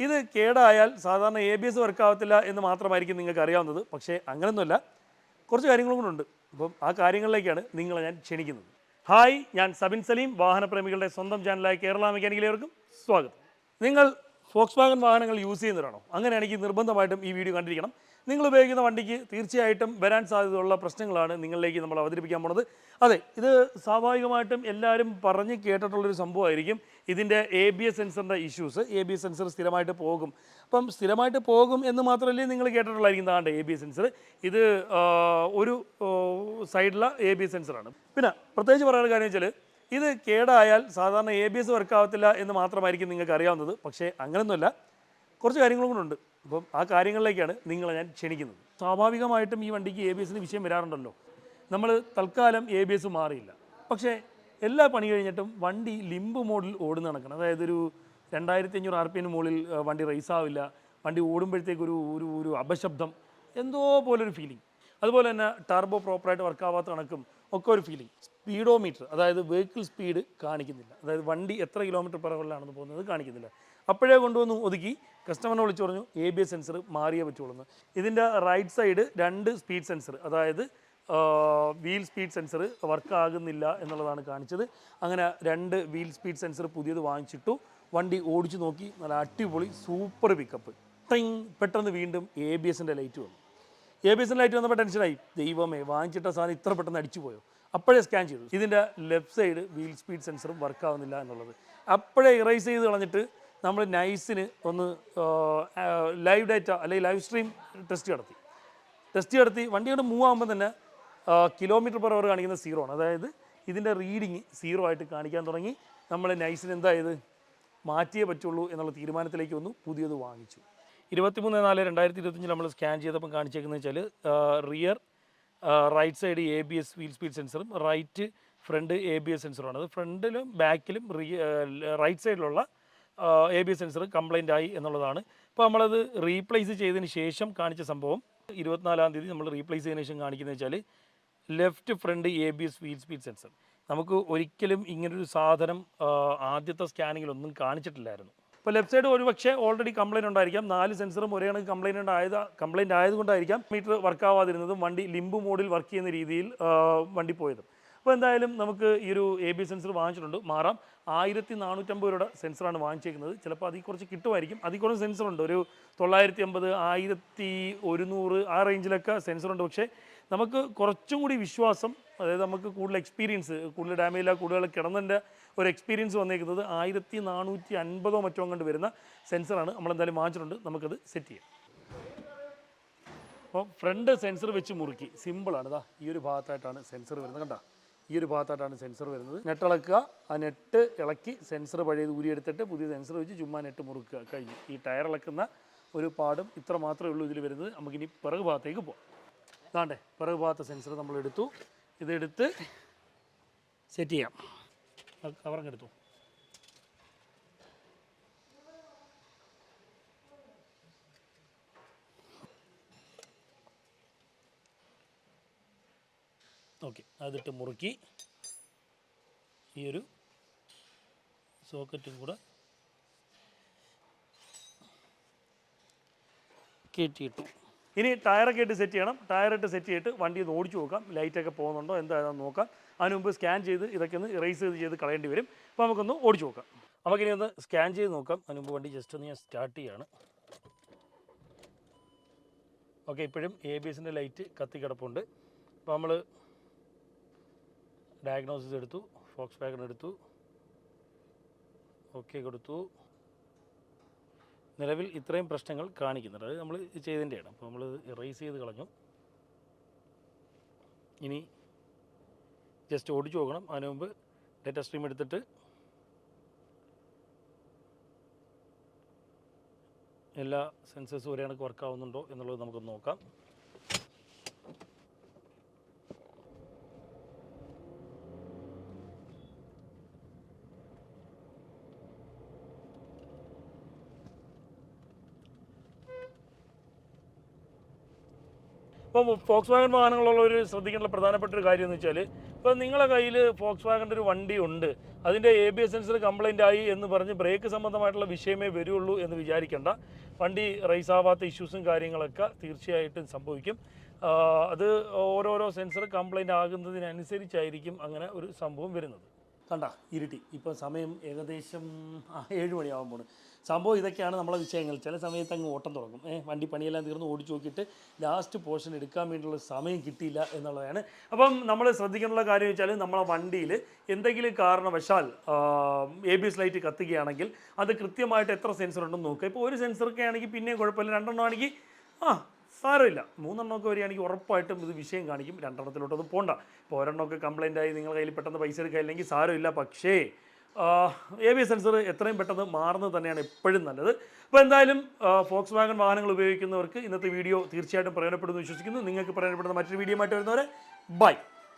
ഇത് കേടായാൽ സാധാരണ A B S വർക്കാവത്തില്ല എന്ന് മാത്രമായിരിക്കും നിങ്ങൾക്ക് അറിയാവുന്നത്. പക്ഷേ അങ്ങനെയൊന്നുമല്ല കുറച്ച് കാര്യങ്ങളും കൂടെ ഉണ്ട്. അപ്പം ആ കാര്യങ്ങളിലേക്കാണ് നിങ്ങളെ ഞാൻ ക്ഷണിക്കുന്നത്. ഹായ് ഞാൻ സബിൻ സലീം വാഹനപ്രേമികളുടെ സ്വന്തം ചാനലായ കേരള മെക്കാനിക്കലേവർക്കും സ്വാഗതം. നിങ്ങൾ ഫോക്സ് വാഗൻ വാഹനങ്ങൾ യൂസ് ചെയ്യുന്നവരാണോ? അങ്ങനെയാണെങ്കിൽ നിർബന്ധമായിട്ടും ഈ വീഡിയോ കണ്ടിരിക്കണം. നിങ്ങൾ ഉപയോഗിക്കുന്ന വണ്ടിക്ക് തീർച്ചയായിട്ടും വരാൻ സാധ്യതയുള്ള പ്രശ്നങ്ങളാണ് നിങ്ങളിലേക്ക് നമ്മൾ അവതരിപ്പിക്കാൻ പോണത്. അതെ ഇത് സ്വാഭാവികമായിട്ടും എല്ലാവരും പറഞ്ഞ് കേട്ടിട്ടുള്ളൊരു സംഭവമായിരിക്കും. ഇതിന്റെ എ ബി എസ് സെൻസറിന്റെ issues A B S sensor സ്ഥിരമായിട്ട് പോകും. അപ്പം സ്ഥിരമായിട്ട് പോകും എന്ന് മാത്രമല്ലേ നിങ്ങൾ കേട്ടിട്ടുള്ളായിരിക്കും താണ്ട് എ ബി എസ് സെൻസർ. ഇത് ഒരു സൈഡിലെ എ ബി എസ് സെൻസറാണ്. പിന്നെ പ്രത്യേകിച്ച് പറയുന്ന കാര്യം വെച്ചാൽ ഇത് കേടായാൽ സാധാരണ എ ബി എസ് വർക്കാവത്തില്ല എന്ന് മാത്രമായിരിക്കും നിങ്ങൾക്ക് അറിയാവുന്നത്. പക്ഷേ അങ്ങനെയൊന്നുമല്ല കുറച്ച് കാര്യങ്ങളും കൂടെ ഉണ്ട്. അപ്പം ആ കാര്യങ്ങളിലേക്കാണ് നിങ്ങളെ ഞാൻ ക്ഷണിക്കുന്നത്. സ്വാഭാവികമായിട്ടും ഈ വണ്ടിക്ക് എ ബി എസിന് വിഷയം വരാറുണ്ടല്ലോ. നമ്മൾ തൽക്കാലം എ ബി എസ് മാറിയില്ല. പക്ഷേ എല്ലാ പണി കഴിഞ്ഞിട്ടും വണ്ടി ലിംബ് മോഡിൽ ഓടുന്ന കണക്കാണ്. അതായത് ഒരു രണ്ടായിരത്തി അഞ്ഞൂറ് ആർ പി എന് മുകളിൽ വണ്ടി റേസ് ആവില്ല. വണ്ടി ഓടുമ്പോഴത്തേക്ക് ഒരു ഒരു ഒരു അപശബ്ദം എന്തോ പോലൊരു ഫീലിംഗ് അതുപോലെ തന്നെ ടർബോ പ്രോപ്പറായിട്ട് വർക്കാവാത്ത കണക്കും ഒക്കെ ഒരു ഫീലിംഗ് സ്പീഡോമീറ്റർ അതായത് വെഹിക്കിൾ സ്പീഡ് കാണിക്കുന്നില്ല. അതായത് വണ്ടി എത്ര കിലോമീറ്റർ പെർ ഹവറിലാണെന്ന് പോകുന്നത് കാണിക്കുന്നില്ല. അപ്പോഴേ കൊണ്ടുവന്ന് ഒതുക്കി. കസ്റ്റമറിനെ വിളിച്ചു പറഞ്ഞു എ ബി എസ് സെൻസർ മാറിയേ പറ്റുള്ളൂ ഇതിന്റെ റൈറ്റ് സൈഡ് രണ്ട് സ്പീഡ് സെൻസർ അതായത് വീൽ സ്പീഡ് സെൻസർ വർക്ക് ആകുന്നില്ല എന്നുള്ളതാണ് കാണിച്ചത്. അങ്ങനെ രണ്ട് വീൽ സ്പീഡ് സെൻസർ പുതിയത് വാങ്ങിച്ചിട്ടു. വണ്ടി ഓടിച്ചു നോക്കി. നല്ല അടിപൊളി സൂപ്പർ പിക്കപ്പ് ടിങ് പെട്ടെന്ന് വീണ്ടും എ ബി എസിന്റെ ലൈറ്റ് വന്നു. എ ബി എസിന്റെ ലൈറ്റ് വന്നപ്പോൾ ടെൻഷനായി ദൈവമേ വാങ്ങിച്ചിട്ട സാധനം ഇത്ര പെട്ടെന്ന് അടിച്ചു പോയോ? അപ്പോഴേ സ്കാൻ ചെയ്തു. ഇതിന്റെ ലെഫ്റ്റ് സൈഡ് വീൽ സ്പീഡ് സെൻസറും വർക്ക് ആവുന്നില്ല എന്നുള്ളത്. അപ്പോഴേ ഇറൈസ് ചെയ്ത് കളഞ്ഞിട്ട് നമ്മൾ നൈസിന് ഒന്ന് ലൈവ് ഡാറ്റ അല്ലെങ്കിൽ ലൈവ് സ്ട്രീം ടെസ്റ്റ് നടത്തി. ടെസ്റ്റ് നടത്തി വണ്ടി കൊണ്ട് മൂവ് ആകുമ്പോൾ തന്നെ കിലോമീറ്റർ പെർ അവർ കാണിക്കുന്ന സീറോ ആണ്. അതായത് ഇതിന്റെ റീഡിങ് സീറോ ആയിട്ട് കാണിക്കാൻ തുടങ്ങി. നമ്മൾ നൈസിന് എന്തായത് മാറ്റിയേ പറ്റുള്ളൂ എന്നുള്ള തീരുമാനത്തിലേക്ക് വന്നു പുതിയത് വാങ്ങിച്ചു. ഇരുപത്തിമൂന്ന് നാല് രണ്ടായിരത്തി ഇരുപത്തഞ്ചിൽ നമ്മൾ സ്കാൻ ചെയ്തപ്പോൾ കാണിച്ചേക്കുന്നത് വെച്ചാൽ rear right side A B S wheel speed സെൻസറും right front A B S സെൻസറുമാണ് അത് ഫ്രണ്ടിലും ബാക്കിലും റൈറ്റ് സൈഡിലുള്ള എ ബി സെൻസർ കംപ്ലൈന്റ് ആയി എന്നുള്ളതാണ്. ഇപ്പോൾ നമ്മളത് റീപ്ലേസ് ചെയ്തതിന് ശേഷം കാണിച്ച സംഭവം. ഇരുപത്തിനാലാം തീയതി നമ്മൾ റീപ്ലേസ് ചെയ്തതിന് ശേഷം കാണിക്കുന്നത് വെച്ചാൽ left front A B wheel speed sensor നമുക്ക് ഒരിക്കലും ഇങ്ങനൊരു സാധനം ആദ്യത്തെ സ്കാനിങ്ങിലൊന്നും കാണിച്ചിട്ടില്ലായിരുന്നു. ഇപ്പോൾ ലെഫ്റ്റ് സൈഡ് ഒരു പക്ഷേ ഓൾറെഡി കംപ്ലൈന്റ് ഉണ്ടായിരിക്കാം. നാല് സെൻസറും ഒരേ കണക്ക് കംപ്ലൈന്റ് ആയത് കംപ്ലൈന്റ് ആയതുകൊണ്ടായിരിക്കാം. മീറ്റർ വർക്ക് ആവാതിരുന്നതും വണ്ടി ലിംബ് മോഡിൽ വർക്ക് ചെയ്യുന്ന രീതിയിൽ വണ്ടി പോയതും. അപ്പോൾ എന്തായാലും നമുക്ക് ഈ ഒരു എ ബി സെൻസർ വാങ്ങിച്ചിട്ടുണ്ട്. മാറാം. ആയിരത്തി നാനൂറ്റമ്പത് രൂപയുടെ സെൻസറാണ് വാങ്ങിച്ചേക്കുന്നത്. ചിലപ്പോൾ അതിൽ കുറച്ച് കിട്ടുമായിരിക്കും. അതിൽ കുറച്ച് സെൻസറുണ്ട് ഒരു തൊള്ളായിരത്തി അമ്പത് ആയിരത്തി ഒരുന്നൂറ് ആ റേഞ്ചിലൊക്കെ സെൻസറുണ്ട് പക്ഷേ നമുക്ക് കുറച്ചും കൂടി വിശ്വാസം അതായത് നമുക്ക് കൂടുതൽ എക്സ്പീരിയൻസ് കൂടുതൽ ഡാമേജ് ഇല്ല കൂടുതൽ കിടന്നതിന്റെ ഒരു എക്സ്പീരിയൻസ് വന്നേക്കുന്നത് ആയിരത്തി നാനൂറ്റി അൻപതോ മറ്റോ കണ്ട് വരുന്ന സെൻസറാണ് നമ്മളെന്തായാലും വാങ്ങിച്ചിട്ടുണ്ട്. നമുക്കത് സെറ്റ് ചെയ്യാം. അപ്പോൾ ഫ്രണ്ട് സെൻസർ വെച്ച് മുറുക്കി. സിമ്പിളാണ് ഇതാ ഈ ഒരു ഭാഗത്തായിട്ടാണ് സെൻസർ വരുന്നത്. കണ്ട? ഈ ഒരു ഭാഗത്തായിട്ടാണ് സെൻസർ വരുന്നത്. നെറ്റ് ഇളക്കുക ആ നെറ്റ് ഇളക്കി സെൻസർ പഴയത് ഊരിയെടുത്തിട്ട് പുതിയ സെൻസർ വെച്ച് ചുമ്മാ നെറ്റ് മുറുക്കുക. കഴിഞ്ഞു. ഈ ടയർ ഇളക്കുന്ന ഒരു പാടും ഇത്ര മാത്രമേ ഉള്ളൂ ഇതിൽ വരുന്നത്. നമുക്കിനി പിറകു ഭാഗത്തേക്ക് പോകാം ഇതാണ്ടേ പിറകു ഭാഗത്തെ സെൻസർ നമ്മൾ എടുത്തു ഇതെടുത്ത് സെറ്റ് ചെയ്യാം. കവറങ്ങ് ഓക്കെ അതിട്ട് മുറുക്കി ഈയൊരു സോക്കറ്റും കൂടെ കയറ്റിയിട്ടു ഇനി ടയറൊക്കെ ഇട്ട് സെറ്റ് ചെയ്യണം. ടയറിട്ട് സെറ്റ് ചെയ്തിട്ട് വണ്ടി ഒന്ന് ഓടിച്ചു നോക്കാം. ലൈറ്റൊക്കെ പോകുന്നുണ്ടോ? എന്തായാലും നോക്കാം. അതിന് മുമ്പ് സ്കാൻ ചെയ്ത് ഇതൊക്കെ ഒന്ന് ഇറേസ് ചെയ്ത് ചെയ്ത് കളയേണ്ടി വരും. അപ്പോൾ നമുക്കൊന്ന് ഓടിച്ചു നോക്കാം. നമുക്കിനി ഒന്ന് സ്കാൻ ചെയ്ത് നോക്കാം. അതിന് മുമ്പ് വണ്ടി ജസ്റ്റ് ഒന്ന് ഞാൻ സ്റ്റാർട്ട് ചെയ്യാണ്. ഓക്കെ ഇപ്പോഴും എ ബി എസിന്റെ ലൈറ്റ് കത്തി കിടപ്പുണ്ട്. അപ്പോൾ നമ്മൾ ഡയഗ്നോസിസ് എടുത്തു ഫോക്സ് വാഗൺ എടുത്തു ഓക്കെ കൊടുത്തു. നിലവിൽ ഇത്രയും പ്രശ്നങ്ങൾ കാണിക്കുന്നുണ്ട്. അത് നമ്മൾ ചെയ്തതിന്റെയാണ് അപ്പോൾ നമ്മൾ റേസ് ചെയ്ത് കളഞ്ഞു. ഇനി ജസ്റ്റ് ഓടിച്ചു നോക്കണം. അതിനു മുമ്പ് ഡേറ്റ സ്ട്രീം എടുത്തിട്ട് എല്ലാ സെൻസേഴ്സും ഒരേ കണക്ക് വർക്കാവുന്നുണ്ടോ എന്നുള്ളത് നമുക്കൊന്ന് നോക്കാം. ഇപ്പോൾ ഫോക്സ് വാഗൻ വാഹനങ്ങളുള്ളവർ ശ്രദ്ധിക്കേണ്ട പ്രധാനപ്പെട്ട ഒരു കാര്യം എന്ന് വെച്ചാൽ ഇപ്പം നിങ്ങളെ കയ്യിൽ ഫോക്സ് വാഗന്റെ ഒരു വണ്ടി ഉണ്ട്. അതിന്റെ A B S sensor complaint ആയി എന്ന് പറഞ്ഞ് ബ്രേക്ക് സംബന്ധമായിട്ടുള്ള വിഷയമേ വരുള്ളൂ എന്ന് വിചാരിക്കേണ്ട. വണ്ടി റൈസ് ആവാത്ത ഇഷ്യൂസും കാര്യങ്ങളൊക്കെ തീർച്ചയായിട്ടും സംഭവിക്കും. അത് ഓരോരോ സെൻസർ കംപ്ലൈന്റ് ആകുന്നതിനനുസരിച്ചായിരിക്കും അങ്ങനെ ഒരു സംഭവം വരുന്നത്. കണ്ട ഇരുട്ടി. ഇപ്പോൾ സമയം ഏകദേശം ഏഴ് മണിയാകുമ്പോൾ സംഭവം ഇതൊക്കെയാണ് നമ്മളെ വിഷയങ്ങൾ. ചില സമയത്ത് അങ്ങ് ഓട്ടം തുടങ്ങും. ഏഹ് വണ്ടി പണിയെല്ലാം തീർന്ന് ഓടിച്ചു നോക്കിയിട്ട് ലാസ്റ്റ് പോർഷൻ എടുക്കാൻ വേണ്ടിയുള്ള സമയം കിട്ടിയില്ല എന്നുള്ളതാണ്. അപ്പം നമ്മൾ ശ്രദ്ധിക്കാനുള്ള കാര്യം വെച്ചാൽ നമ്മളെ വണ്ടിയിൽ എന്തെങ്കിലും കാരണവശാൽ എ ബി എസ് ലൈറ്റ് കത്തുകയാണെങ്കിൽ അത് കൃത്യമായിട്ട് എത്ര സെൻസർ ഉണ്ടെന്ന് നോക്കുക. ഇപ്പോൾ ഒരു സെൻസറൊക്കെ ആണെങ്കിൽ പിന്നെയും കുഴപ്പമില്ല. രണ്ടെണ്ണം ആണെങ്കിൽ ആ സാരമില്ല. മൂന്നെണ്ണമൊക്കെ വരികയാണെങ്കിൽ ഉറപ്പായിട്ടും ഇത് വിഷയം കാണിക്കും. രണ്ടെണ്ണത്തിലോട്ടൊന്നും പോണ്ട. ഇപ്പോൾ ഒരെണ്ണമൊക്കെ കംപ്ലൈന്റ് ആയി നിങ്ങളുടെ കയ്യിൽ പെട്ടെന്ന് പൈസ എടുക്കാനില്ലെങ്കിൽ സാരമില്ല. പക്ഷേ എ ബി സെൻസർ എത്രയും പെട്ടെന്ന് മാറുന്നത് തന്നെയാണ് എപ്പോഴും നല്ലത്. അപ്പോൾ എന്തായാലും ഫോക്സ് വാഗൺ വാഹനങ്ങൾ ഉപയോഗിക്കുന്നവർക്ക് ഇന്നത്തെ വീഡിയോ തീർച്ചയായിട്ടും പ്രയോജനപ്പെടുന്നു വിശ്വസിക്കുന്നു. നിങ്ങൾക്ക് പ്രയോജനപ്പെടുന്ന മറ്റൊരു വീഡിയോ ആയിട്ട് വരുന്നവരെ ബൈ